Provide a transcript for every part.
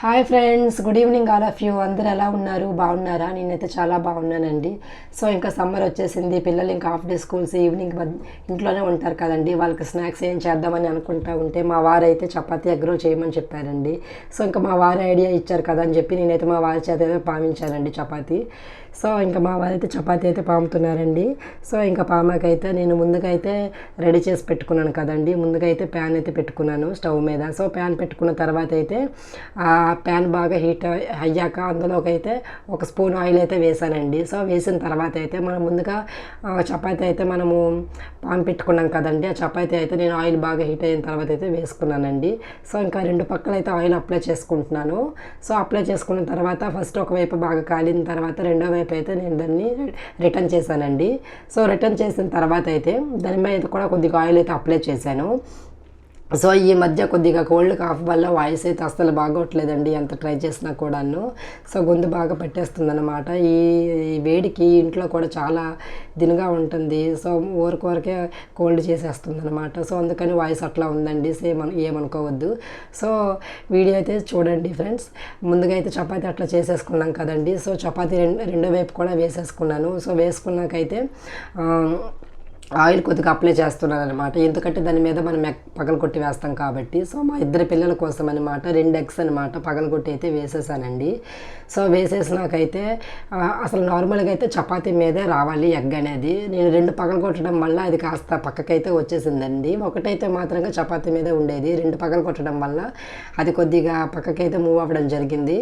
Hi friends good evening all of you. అందరు ఎలా ఉన్నారు? బాగున్నారా? నేనైతే చాలా బాగున్నానండి. సో ఇంకా సమ్మర్ వచ్చేసింది. పిల్లలు ఇంకా హాఫ్ డే స్కూల్స్ ఈవినింగ్ ఇంట్లోనే ఉంటారు కదండి. వాళ్ళకి స్నాక్స్ ఏం చేద్దామని అనుకుంటా ఉంటే మా వారు అయితే చపాతీ చేయమని చెప్పారండి. సో ఇంకా మా వారు ఐడియా ఇచ్చారు కదా అని చెప్పి నేనైతే మా వారి చేత అయితే పామించానండి చపాతీ. సో ఇంకా మా వారైతే చపాతి చపాతీ అయితే పాముతున్నారండి. సో ఇంకా పామాకైతే నేను ముందుగా అయితే రెడీ చేసి పెట్టుకున్నాను కదండి. ముందుగా అయితే ప్యాన్ అయితే పెట్టుకున్నాను స్టవ్ మీద. సో ప్యాన్ పెట్టుకున్న తర్వాత అయితే ప్యాన్ బాగా హీట్ అయ్యాక అందులోకి అయితే ఒక స్పూన్ ఆయిల్ అయితే వేసానండి. సో వేసిన తర్వాత అయితే మనం ముందుగా చపాతీ అయితే మనము పాన్ పెట్టుకున్నాం కదండి. ఆ చపాతీ అయితే నేను ఆయిల్ బాగా హీట్ అయిన తర్వాత అయితే వేసుకున్నానండి. సో ఇంకా రెండు పక్కల అయితే ఆయిల్ అప్లై చేసుకుంటున్నాను. సో అప్లై చేసుకున్న తర్వాత ఫస్ట్ ఒకవైపు బాగా కాలిన తర్వాత రెండో వైపు అయితే నేను దాన్ని రిటర్న్ చేశానండి. సో రిటర్న్ చేసిన తర్వాత అయితే దాని మీద కూడా కొద్దిగా ఆయిల్ అయితే అప్లై చేశాను. సో ఈ మధ్య కొద్దిగా కోల్డ్ కాఫ్ వల్ల వాయిస్ అయితే అస్సలు బాగోట్లేదండి ఎంత ట్రై చేసినా కూడాను. సో గొంతు బాగా పెట్టేస్తుంది అనమాట ఈ వేడికి ఇంట్లో కూడా చాలా దినుగా ఉంటుంది. సో ఊరికొరకే కోల్డ్ చేసేస్తుంది అనమాట సో అందుకని వాయిస్ అట్లా ఉందండి సేమ్ ఏమనుకోవద్దు. సో వీడియో అయితే చూడండి ఫ్రెండ్స్ ముందుగా అయితే చపాతి అట్లా చేసేసుకున్నాం కదండి. సో చపాతీ రెండు రెండో వైపు కూడా వేసేసుకున్నాను. సో వేసుకున్నాకైతే ఆయిల్ కొద్దిగా అప్లై చేస్తున్నాను అనమాట ఎందుకంటే దాని మీద మనం ఎగ్ పగలగొట్టి వేస్తాం కాబట్టి. సో మా ఇద్దరు పిల్లల కోసం అనమాట రెండు ఎగ్స్ అనమాట పగలగొట్టి అయితే వేసేసానండి. సో వేసేసినాకైతే అసలు నార్మల్గా అయితే చపాతీ మీదే రావాలి ఎగ్ అనేది. నేను రెండు పగలగొట్టడం వల్ల అది కాస్త పక్కకైతే వచ్చేసిందండి. ఒకటైతే మాత్రంగా చపాతీ మీదే ఉండేది. రెండు పగలు కొట్టడం వల్ల అది కొద్దిగా పక్కకైతే మూవ్ అవ్వడం జరిగింది.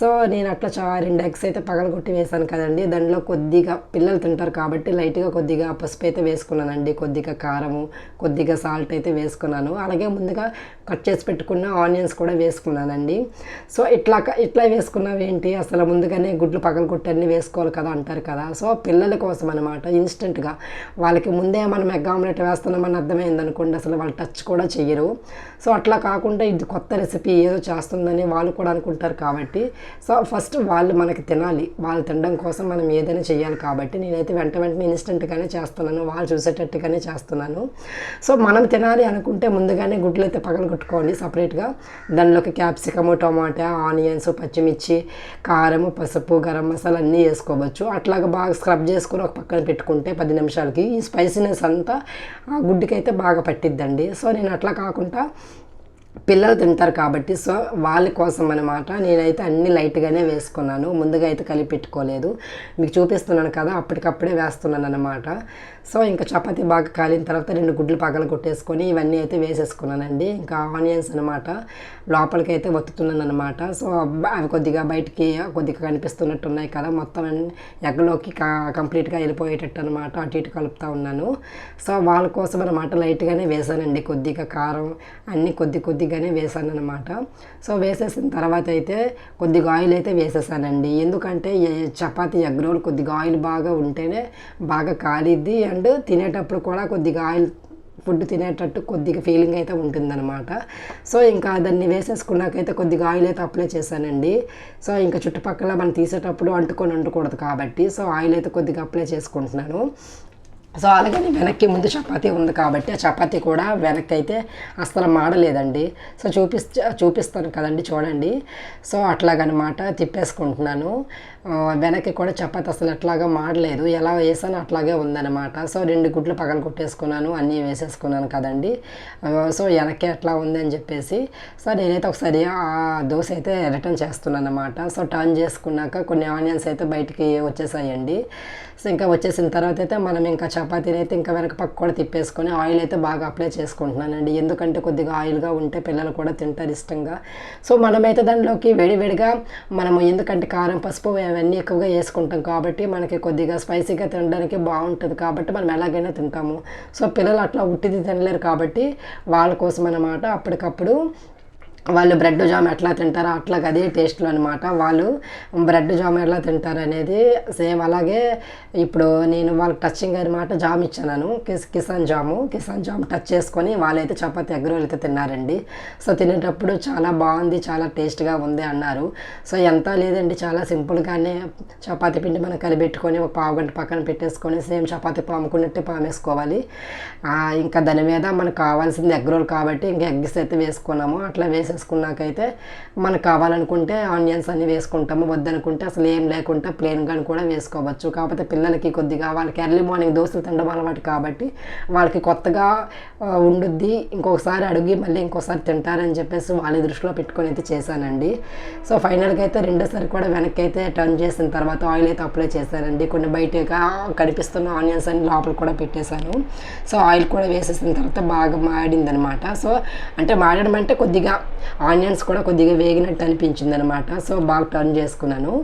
సో నేను అట్లా చా రెండు ఎగ్స్ అయితే పగలగొట్టి వేసాను కదండి. దాంట్లో కొద్దిగా పిల్లలు తింటారు కాబట్టి లైట్గా కొద్దిగా పసుపు అయితే వేసుకున్నానండి. కొద్దిగా కారము కొద్దిగా సాల్ట్ అయితే వేసుకున్నాను. అలాగే ముందుగా కట్ చేసి పెట్టుకున్న ఆనియన్స్ కూడా వేసుకున్నానండి. సో ఇట్లా ఇట్లా వేసుకున్నవి ఏంటి? అసలు ముందుగానే గుడ్లు పగల కొట్టి వేసుకోవాలి కదా అంటారు కదా. సో పిల్లల కోసం అనమాట ఇన్స్టెంట్గా వాళ్ళకి ముందే మనం ఎగ్ ఆమ్లెట్ వేస్తున్నామని అర్థమైంది అనుకోండి అసలు వాళ్ళు టచ్ కూడా చెయ్యరు. సో అట్లా కాకుండా ఇది కొత్త రెసిపీ ఏదో చేస్తుందని వాళ్ళు కూడా అనుకుంటారు కాబట్టి. సో ఫస్ట్ వాళ్ళు మనకి తినాలి. వాళ్ళు తినడం కోసం మనం ఏదైనా చేయాలి కాబట్టి నేనైతే వెంట వెంటనే ఇన్స్టెంట్గానే చేస్తున్నాను. వాళ్ళు చూసేటట్టుగానే చేస్తున్నాను. సో మనం తినాలి అనుకుంటే ముందుగానే గుడ్లు అయితే పగలు కొట్టుకోండి సపరేట్గా. దానిలోకి క్యాప్సికము టమాటా ఆనియన్స్ పచ్చిమిర్చి కారము పసుపు గరం మసాలా అన్నీ వేసుకోవచ్చు. అట్లాగా బాగా స్క్రబ్ చేసుకుని ఒక పక్కన పెట్టుకుంటే పది నిమిషాలకి ఈ స్పైసీనెస్ అంతా ఆ గుడ్డుకైతే బాగా పట్టిద్దండి. సో నేను అట్లా కాకుండా పిల్లలు తింటారు కాబట్టి సో వాళ్ళ కోసం అనమాట నేనైతే అన్ని లైట్గానే వేసుకున్నాను. ముందుగా అయితే కలిపి పెట్టుకోలేదు. మీకు చూపిస్తున్నాను కదా అప్పటికప్పుడే వేస్తున్నాను అనమాట సో ఇంకా చపాతి బాగా కాలిన తర్వాత రెండు గుడ్లు పగల కొట్టేసుకొని ఇవన్నీ అయితే వేసేసుకున్నానండి. ఇంకా ఆనియన్స్ అనమాట లోపలికి అయితే వత్తుతున్నాను అనమాట సో అవి కొద్దిగా బయటికి కొద్దిగా కనిపిస్తున్నట్టు ఉన్నాయి కదా మొత్తం ఎగ్గలోకి కంప్లీట్గా వెళ్ళిపోయేటట్టు అనమాట అటు ఇటు కలుపుతా ఉన్నాను. సో వాళ్ళ కోసం అనమాట లైట్గానే వేసానండి. కొద్దిగా కారం అన్నీ కొద్ది కొద్దిగానే వేసాను అనమాట సో వేసేసిన తర్వాత అయితే కొద్దిగా ఆయిల్ అయితే వేసేసానండి. ఎందుకంటే చపాతి చపాతీ ఎగ్ రోల్ కొద్దిగా ఆయిల్ బాగా ఉంటేనే బాగా కాలిద్ది. అండ్ తినేటప్పుడు కూడా కొద్దిగా ఆయిల్ ఫుడ్ తినేటట్టు కొద్దిగా ఫీలింగ్ అయితే ఉంటుందన్నమాట. సో ఇంకా దాన్ని వేసేసుకున్నాకైతే కొద్దిగా ఆయిల్ అయితే అప్లై చేశానండి. సో ఇంకా చుట్టుపక్కల మనం తీసేటప్పుడు అంటుకొని ఉండకూడదు కాబట్టి సో ఆయిల్ అయితే కొద్దిగా అప్లై చేసుకుంటున్నాను. సో అలాగే వెనక్కి ముందు చపాతీ ఉంది కాబట్టి ఆ చపాతీ కూడా వెనక్కి అయితే అస్సలు మాడలేదండి. సో చూపిస్ చూపిస్తాను కదండి చూడండి. సో అట్లాగనమాట తిప్పేసుకుంటున్నాను. వెనక్కి కూడా చపాతీ అసలు అట్లాగా మాడలేదు. ఎలా వేసానో అట్లాగే ఉందన్నమాట. సో రెండు గుడ్లు పగల కొట్టేసుకున్నాను అన్నీ వేసేసుకున్నాను కదండి. సో వెనక్కి ఎట్లా ఉంది అని చెప్పేసి సో నేనైతే ఒకసారి ఆ దోశ అయితే రిటర్న్ చేస్తున్నాను అనమాట సో టర్న్ చేసుకున్నాక కొన్ని ఆనియన్స్ అయితే బయటికి వచ్చేసాయండి. సో ఇంకా వచ్చేసిన తర్వాత అయితే మనం ఇంకా చపాతీని అయితే ఇంకా వెనక పక్క కూడా తిప్పేసుకొని ఆయిల్ అయితే బాగా అప్లై చేసుకుంటున్నానండి. ఎందుకంటే కొద్దిగా ఆయిల్గా ఉంటే పిల్లలు కూడా తింటారు ఇష్టంగా. సో మనమైతే దానిలోకి వేడివేడిగా మనము ఎందుకంటే కారం పసుపు అవన్నీ ఎక్కువగా వేసుకుంటాం కాబట్టి మనకి కొద్దిగా స్పైసీగా తినడానికి బాగుంటుంది కాబట్టి మనం ఎలాగైనా తింటాము. సో పిల్లలు అట్లా ఉట్టిది తినలేరు కాబట్టి వాళ్ళ కోసం అన్నమాట అప్పటికప్పుడు వాళ్ళు బ్రెడ్ జామ్ ఎట్లా తింటారో అట్లా అదే టేస్ట్లో అనమాట వాళ్ళు బ్రెడ్ జామ్ ఎట్లా తింటారు అనేది సేమ్ అలాగే ఇప్పుడు నేను వాళ్ళకి టచింగ్ అనమాట జామ్ ఇచ్చాను. Kiss Kissan jam Kissan jam touch చేసుకొని వాళ్ళైతే చపాతీ ఎగ్ రోల్ అయితే తిన్నారండి. సో తినేటప్పుడు చాలా బాగుంది చాలా టేస్ట్గా ఉంది అన్నారు. సో ఎంత లేదండి చాలా సింపుల్గానే చపాతి పిండి మనం కలిపెట్టుకొని ఒక పావు గంట పక్కన పెట్టేసుకొని సేమ్ చపాతి పాముకున్నట్టు పామేసుకోవాలి. ఇంకా దాని మీద మనకు కావాల్సింది ఎగ్ రోల్ కాబట్టి ఇంకా ఎగ్స్ అయితే వేసుకున్నాము. అట్లా వేసి వేసేసుకున్నాకైతే మనకు కావాలనుకుంటే ఆనియన్స్ అన్ని వేసుకుంటాము వద్దనుకుంటే అసలు ఏం లేకుండా ప్లెయిన్గా కూడా వేసుకోవచ్చు. కాకపోతే పిల్లలకి కొద్దిగా వాళ్ళకి ఎర్లీ మార్నింగ్ దోశలు తినడం అలవాటు కాబట్టి వాళ్ళకి కొత్తగా ఉండుద్ది. ఇంకొకసారి అడిగి మళ్ళీ ఇంకోసారి తింటారని చెప్పేసి వాళ్ళ దృష్టిలో పెట్టుకొని అయితే చేశానండి. సో ఫైనల్గా అయితే రెండోసారి కూడా వెనక్కి అయితే టర్న్ చేసిన తర్వాత ఆయిల్ అయితే అప్లై చేశానండి. కొన్ని బయటగా కనిపిస్తున్న ఆనియన్స్ అన్ని లోపల కూడా పెట్టేశాను. సో ఆయిల్ కూడా వేసేసిన తర్వాత బాగా మాడిందనమాట. సో అంటే మాడడం అంటే కొద్దిగా ఆనియన్స్ కూడా కొద్దిగా వేగినట్టు అనిపించింది అనమాట సో బాగా టర్న్ చేసుకున్నాను.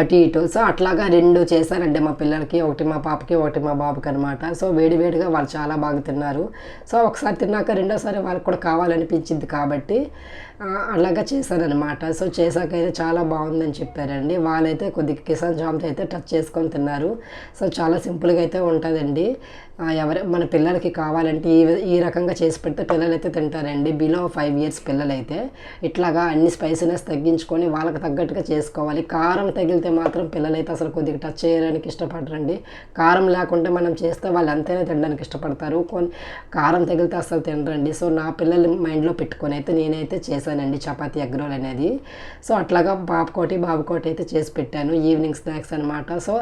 అటు ఇటు. సో అట్లాగా రెండు చేశారండి మా పిల్లలకి. ఒకటి మా పాపకి ఒకటి మా బాబుకి అనమాట సో వేడి వేడిగా వాళ్ళు చాలా బాగా తిన్నారు. సో ఒకసారి తిన్నాక రెండోసారి వాళ్ళకి కూడా కావాలనిపించింది కాబట్టి అలాగా చేశారనమాట సో చేశాక అయితే చాలా బాగుందని చెప్పారండి. వాళ్ళైతే కొద్దిగా కిసాన్ జామ్స్ అయితే టచ్ చేసుకొని తిన్నారు. సో చాలా సింపుల్గా అయితే ఉంటుందండి. ఎవరు మన పిల్లలకి కావాలంటే ఈ ఈ రకంగా చేసి పెడితే పిల్లలైతే తింటారండి. బిలో ఫైవ్ ఇయర్స్ పిల్లలైతే ఇట్లాగా అన్ని స్పైసీనెస్ తగ్గించుకొని వాళ్ళకి తగ్గట్టుగా చేసుకోవాలి. కారం తగిలితే మాత్రం పిల్లలైతే అసలు కొద్దిగా టచ్ చేయడానికి ఇష్టపడరండి. కారం లేకుండా మనం చేస్తే వాళ్ళు అంతేనే తినడానికి ఇష్టపడతారు. కొన్ని కారం తగిలితే అసలు తినరండి. సో నా పిల్లల మైండ్లో పెట్టుకొని అయితే నేనైతే చేశానండి చపాతీ ఎగ్ రోల్ అనేది. సో అట్లాగా బాబుకోటి బాబుకోటి అయితే చేసి పెట్టాను. ఈవినింగ్ స్నాక్స్ అనమాట సో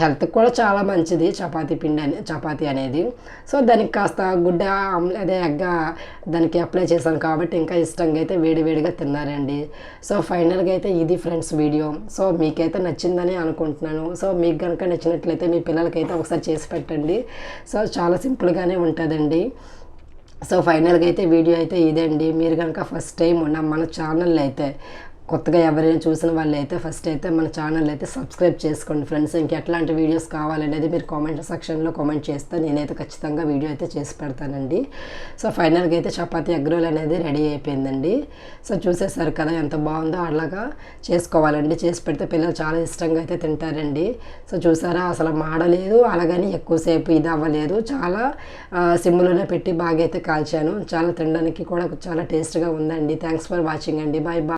హెల్త్కి కూడా చాలా మంచిది చపాతీ పిండి అని చపాతీ అనేది. సో దానికి కాస్త గుడ్డ అదే ఎగ్గ దానికి అప్లై చేశాను కాబట్టి ఇంకా ఇష్టంగా అయితే వేడివేడిగా తిన్నారండి. సో ఫైనల్గా అయితే ఇది ఫ్రెండ్స్ వీడియో. సో మీకైతే నచ్చిందని అనుకుంటున్నాను. సో మీకు కనుక నచ్చినట్లయితే మీ పిల్లలకైతే ఒకసారి చేసి పెట్టండి. సో చాలా సింపుల్గానే ఉంటుందండి. సో ఫైనల్గా అయితే వీడియో అయితే ఇదండి. మీరు కనుక ఫస్ట్ టైం ఉన్న మన ఛానల్ అయితే కొత్తగా ఎవరైనా చూసిన వాళ్ళు అయితే ఫస్ట్ అయితే మన ఛానల్ అయితే సబ్స్క్రైబ్ చేసుకోండి ఫ్రెండ్స్ ఇంక ఎట్లాంటి వీడియోస్ కావాలనేది మీరు కామెంట్ సెక్షన్లో కామెంట్ చేస్తే నేనైతే ఖచ్చితంగా వీడియో అయితే చేసి పెడతానండి. సో ఫైనల్గా అయితే చపాతీ ఎగ్ రోల్ అనేది రెడీ అయిపోయిందండి. సో చూసేసారు కదా ఎంత బాగుందో అలాగా చేసుకోవాలండి. చేసి పెడితే పిల్లలు చాలా ఇష్టంగా అయితే తింటారండి. సో చూసారా? అసలు మాడలేదు అలాగని ఎక్కువసేపు ఇది అవ్వలేదు. చాలా సిమ్లోనే పెట్టి బాగా అయితే కాల్చాను. చాలా తినడానికి కూడా చాలా టేస్ట్గా ఉందండి. థ్యాంక్స్ ఫర్ వాచింగ్ అండి. Bye bye